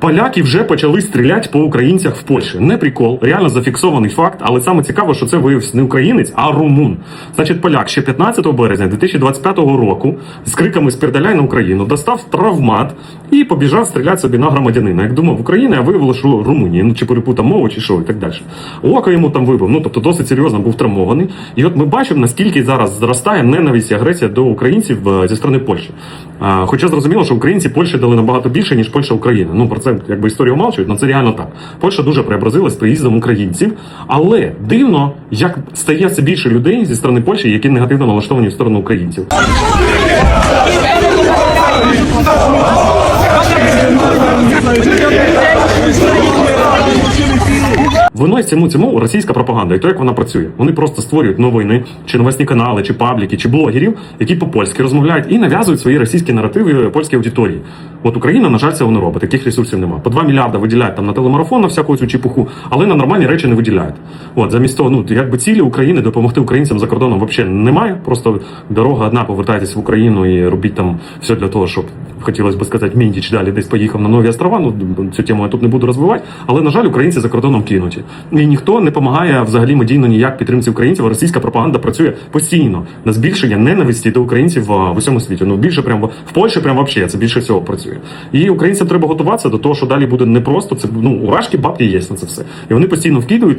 Поляки вже почали стріляти по українцях в Польщі. Не прикол, реально зафіксований факт, але саме цікаво, що це виявився не українець, а румун. Значить, поляк ще 15 березня 2025 року з криками «Спірдаляй на Україну достав травмат і побіжав стріляти собі на громадянина. Як думав Україна, а виявилося, що Румунія. Ну чи перепутав мову, чи що, і так далі. Око йому там вибив. Ну тобто досить серйозно був травмований. І от ми бачимо, наскільки зараз зростає ненависть і агресія до українців е, зі сторони Польщі. Хоча зрозуміло, що українці Польщі дали набагато більше, ніж Польща Україна. Ну про це якби історію умалчують, але це реально так. Польща дуже преобразилась приїздом українців, але дивно, як стає все більше людей зі сторони Польщі, які негативно налаштовані в сторону українців. Виною цьому цьому російська пропаганда, і то як вона працює. Вони просто створюють новини, чи новосні канали, чи пабліки, чи блогерів, які по-польськи розмовляють і нав'язують свої російські наративи польській аудиторії. От Україна, на жаль, цього не робить. Таких ресурсів немає. По 2 мільярди виділяють там на телемарафон, на всяку цю чепуху, але на нормальні речі не виділяють. От замість того, ну якби цілі України допомогти українцям за кордоном взагалі немає. Просто дорога одна, повертайтесь в Україну і робіть там все для того, щоб хотілося б сказати, Міндіч далі десь поїхав на нові острова. Ну цю тему я тут не буду розвивати. Але на жаль, українці за кордоном кинуті. І ніхто не допомагає взагалі медійно ніяк підтримці українців. Російська пропаганда працює постійно на збільшення ненависті до українців а, в усьому світі. Ну більше прямо в Польщі, прямо взагалі, це більше всього працює. І українцям треба готуватися до того, що далі буде непросто. Це ну урашки бабки є на це все. І вони постійно вкидують.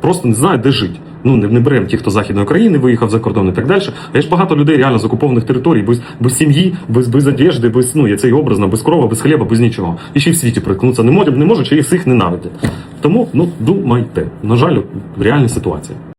просто не знає, де жити. Ну не, не беремо ті, хто з західної країни виїхав за кордон і так далі. А є ж багато людей реально з окупованих територій, без, без сім'ї, без, без одежди, без ну я цей образно, без крова, без хліба, без нічого. І ще й в світі приткнутися не можуть, не можуть, чи їх всіх ненавидять. Тому ну думайте. На жаль, реальна ситуація.